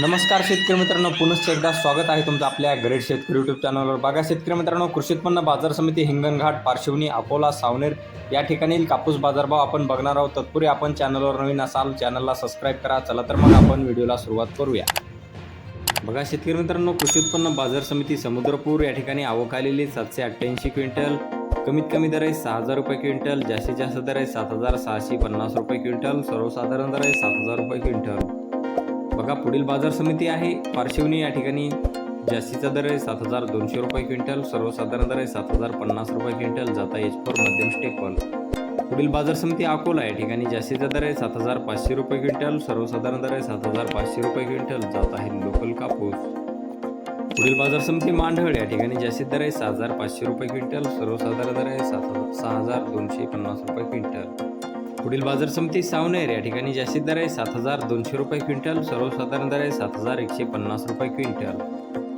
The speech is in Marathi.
नमस्कार शेतकरी मित्रांनो पुनश्च एकदा स्वागत आहे तुमचं आपल्या ग्रेट शेतकरी यूट्यूब चॅनलवर बघा शेतकरी मित्रांनो कृषी उत्पन्न बाजार समिती हिंगणघाट पार्श्वनी अकोला सावनेर या ठिकाणी कापूस बाजारभाव आपण बघणार आहोत. तत्पूर्वी आपण चॅनलवर नवीन असाल चॅनलला सबस्क्राईब करा. चला तर मग आपण व्हिडिओला सुरुवात करूया. बघा शेतकरी मित्रांनो कृषी उत्पन्न बाजार समिती समुद्रपूर या ठिकाणी आवक आलेली सातशे अठ्ठ्याऐंशी क्विंटल कमीत कमी दर आहे सहा हजार रुपये क्विंटल जास्तीत जास्त दर आहे सात हजार सहाशे पन्नास रुपये क्विंटल सर्वसाधारण दर आहे सात हजार रुपये क्विंटल. सांगा पुढील बाजार समिती आहे. पार्श्वनी या ठिकाणी जास्तीचा दर आहे सात हजार दोनशे रुपये क्विंटल सर्वसाधारण दर आहे सात हजार पन्नास रुपये क्विंटल जाता एच फोर मध्यम स्टेपल पुढील बाजार समिती अकोला या ठिकाणी जास्तीचा दर आहे सात हजार पाचशे रुपये क्विंटल सर्वसाधारण दर आहे सात हजार पाचशे रुपये क्विंटल जात आहे लोकल कापूस. पुढील बाजार समिती मांढळ या ठिकाणी जास्तीत दर आहे सहा हजार पाचशे रुपये क्विंटल सर्वसाधारण दर आहे सात हजार सहा हजार दोनशे पन्नास रुपये क्विंटल. पुढील बाजार समिती सावनेर या ठिकाणी जास्तीत दर आहे सात हजार दोनशे रुपये क्विंटल सर्वसाधारण दर आहे सात हजार एकशे पन्नास रुपये क्विंटल.